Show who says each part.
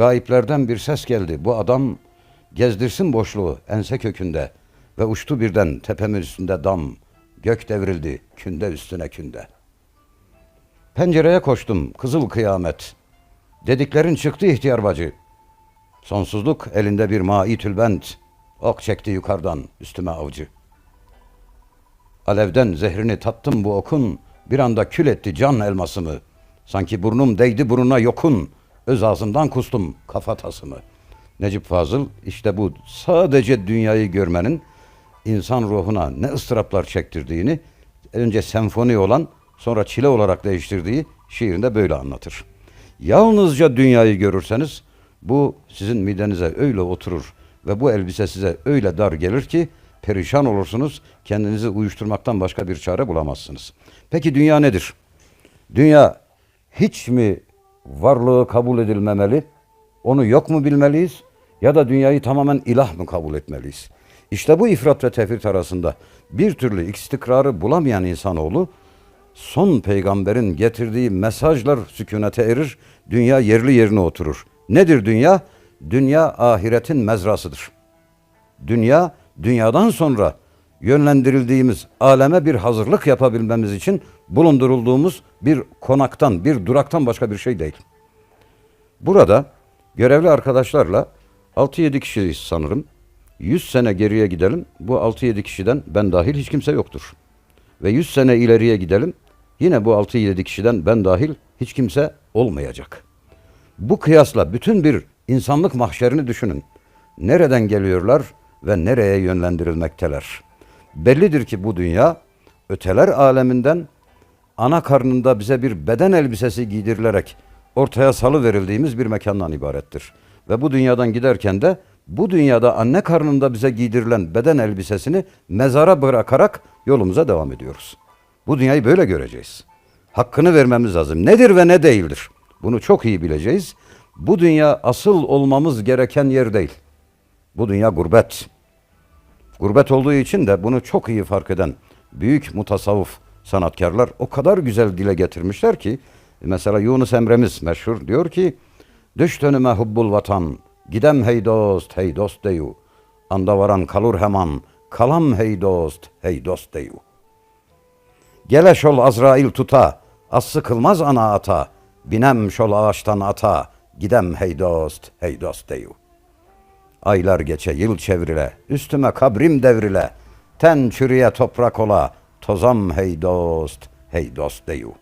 Speaker 1: Gayiplerden bir ses geldi. Bu adam gezdirsin boşluğu ense kökünde ve uçtu birden tepemin üstünde dam. Gök devrildi künde üstüne künde. Pencereye koştum kızıl kıyamet. Dediklerin çıktı ihtiyar bacı. Sonsuzluk elinde bir mai tülbent. Ok çekti yukarıdan üstüme avcı. Alevden zehrini tattım bu okun. Bir anda kül etti can elmasımı. Sanki burnum değdi burnuna yokun. Öz ağzımdan kustum kafatasımı. Necip Fazıl işte bu sadece dünyayı görmenin insan ruhuna ne ıstıraplar çektirdiğini önce senfoni olan sonra çile olarak değiştirdiği şiirinde böyle anlatır. Yalnızca dünyayı görürseniz bu sizin midenize öyle oturur ve bu elbise size öyle dar gelir ki perişan olursunuz. Kendinizi uyuşturmaktan başka bir çare bulamazsınız. Peki dünya nedir? Dünya hiç mi varlığı kabul edilmemeli? Onu yok mu bilmeliyiz? Ya da dünyayı tamamen ilah mı kabul etmeliyiz? İşte bu ifrat ve tefrit arasında bir türlü istikrarı bulamayan insanoğlu son peygamberin getirdiği mesajlar sükunete erir, dünya yerli yerine oturur. Nedir dünya? Dünya ahiretin mezrasıdır. Dünya, dünyadan sonra yönlendirildiğimiz aleme bir hazırlık yapabilmemiz için bulundurulduğumuz bir konaktan, bir duraktan başka bir şey değil. Burada görevli arkadaşlarla 6-7 kişiyiz sanırım. 100 sene geriye gidelim. Bu 6-7 kişiden ben dahil hiç kimse yoktur. Ve 100 sene ileriye gidelim. Yine bu 6-7 kişiden ben dahil hiç kimse olmayacak. Bu kıyasla bütün bir insanlık mahşerini düşünün. Nereden geliyorlar ve nereye yönlendirilmekteler? Bellidir ki bu dünya öteler aleminden ana karnında bize bir beden elbisesi giydirilerek ortaya salı verildiğimiz bir mekandan ibarettir. Ve bu dünyadan giderken de bu dünyada anne karnında bize giydirilen beden elbisesini mezara bırakarak yolumuza devam ediyoruz. Bu dünyayı böyle göreceğiz. Hakkını vermemiz lazım. Nedir ve ne değildir? Bunu çok iyi bileceğiz. Bu dünya asıl olmamız gereken yer değil. Bu dünya gurbet. Gurbet olduğu için de bunu çok iyi fark eden büyük mutasavvuf sanatkarlar o kadar güzel dile getirmişler ki mesela Yunus Emre'miz meşhur diyor ki Düş dönüme hubbul vatan gidem hey dost hey dost deyu. Anda varan kalur hemen kalam hey dost hey dost deyu. Gele şol Azrail tuta az sıkılmaz ana ata. Binem şol ağaçtan ata. Gidem hey dost hey dost deyu Aylar geçe yıl çevrile, üstüme kabrim devrile, ten çürüye toprak ola, tozam hey dost, hey dost deyu.